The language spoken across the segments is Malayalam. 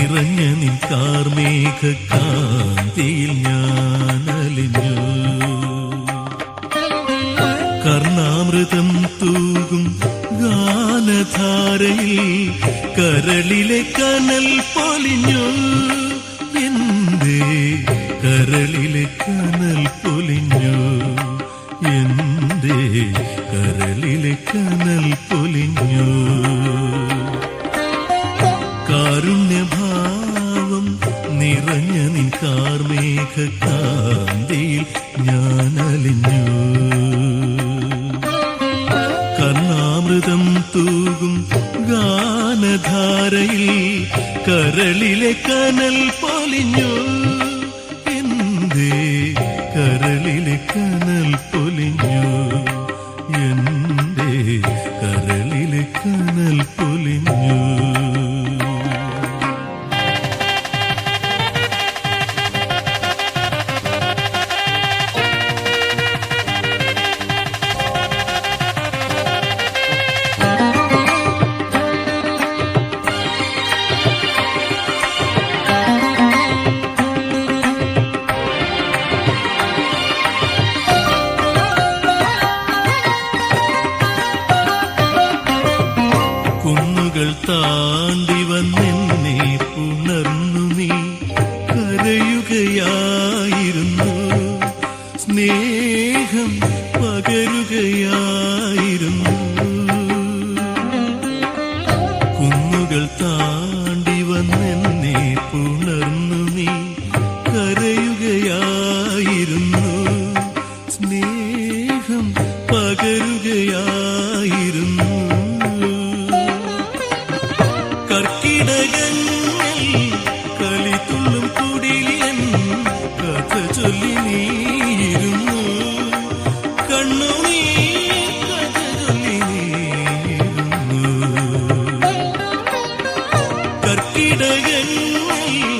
നിറഞ്ഞ നിൻ കാർമേഘ കാന്തിയിൽ ഞാൻ അലിഞ്ഞു കർണാമൃതം തൂകും ഗാനധാരയിൽ കരളിലെ കനൽ പൊലിഞ്ഞു. എന്തേ കരളിലെ കനൽ പൊലിഞ്ഞു. എന്തേ കരളിലെ കനൽ പൊലിഞ്ഞു. നിൻ കാന്തിയിൽ ഞാൻ അലിഞ്ഞു കർണാമൃതം തൂകും ഗാനധാരയിൽ കരളിലെ കനൽ പൊലിഞ്ഞു. എന്തേ കരളിലെ കനൽ പൊലിഞ്ഞു? എന്തേ കരളിലെ കുന്നുകൾ താണ്ടി വന്നെന്നെ പുണർന്നു നീ. കരയുകയായിരുന്നു. സ്നേഹം പകരുകയായിരുന്നു. കർക്കിടകങ്ങൾ കളി തുള്ളും കുടിലിയൻ കഥ ചൊല്ലി നീയിരുന്നു காத்திட என்னை.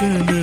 കരളിലെ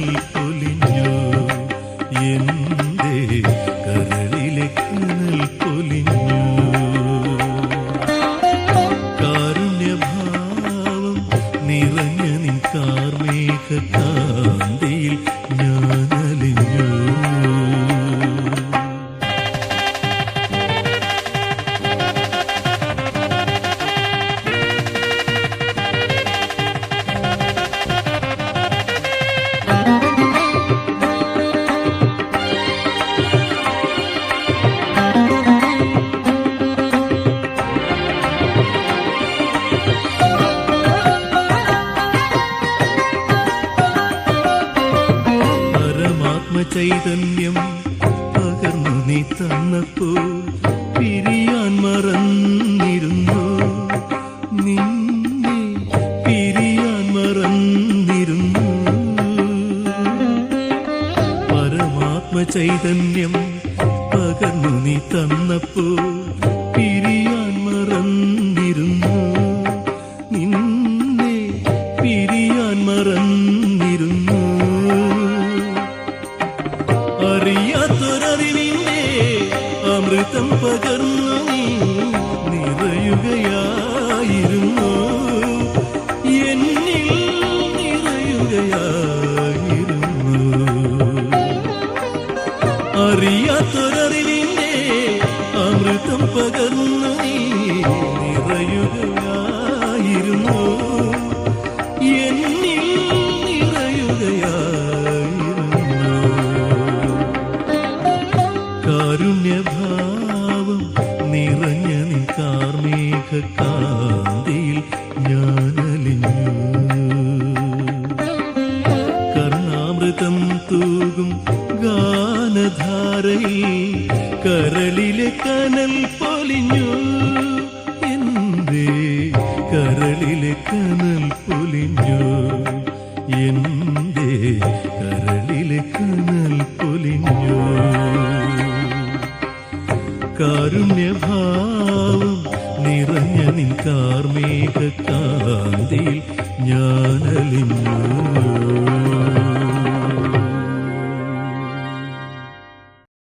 ചൈതന്യം പകർന്നു നീ തന്നപ്പോ പിരിയാൻ മറന്നിരുന്നു. പിരിയാൻ മറന്നിരുന്നു. പരമാത്മ ചൈതന്യം പകർന്നു നീ തന്നപ്പോൾ നിറയുകയായിരുന്നു. എന്നിൽ നിറയുകയായിരുന്നു. കാരുണ്യഭാവം നിറഞ്ഞ നിൻ കാർമേഘ കാന്തിയിൽ ഞാൻ അലിഞ്ഞു കർണാമൃതം തൂകും കനൽ പൊലിഞ്ഞു. എന്റെ കരളിലെ കനൽ പൊലിഞ്ഞു. കാരുണ്യഭാവം നിറഞ്ഞ നിൻ കാർമേഘ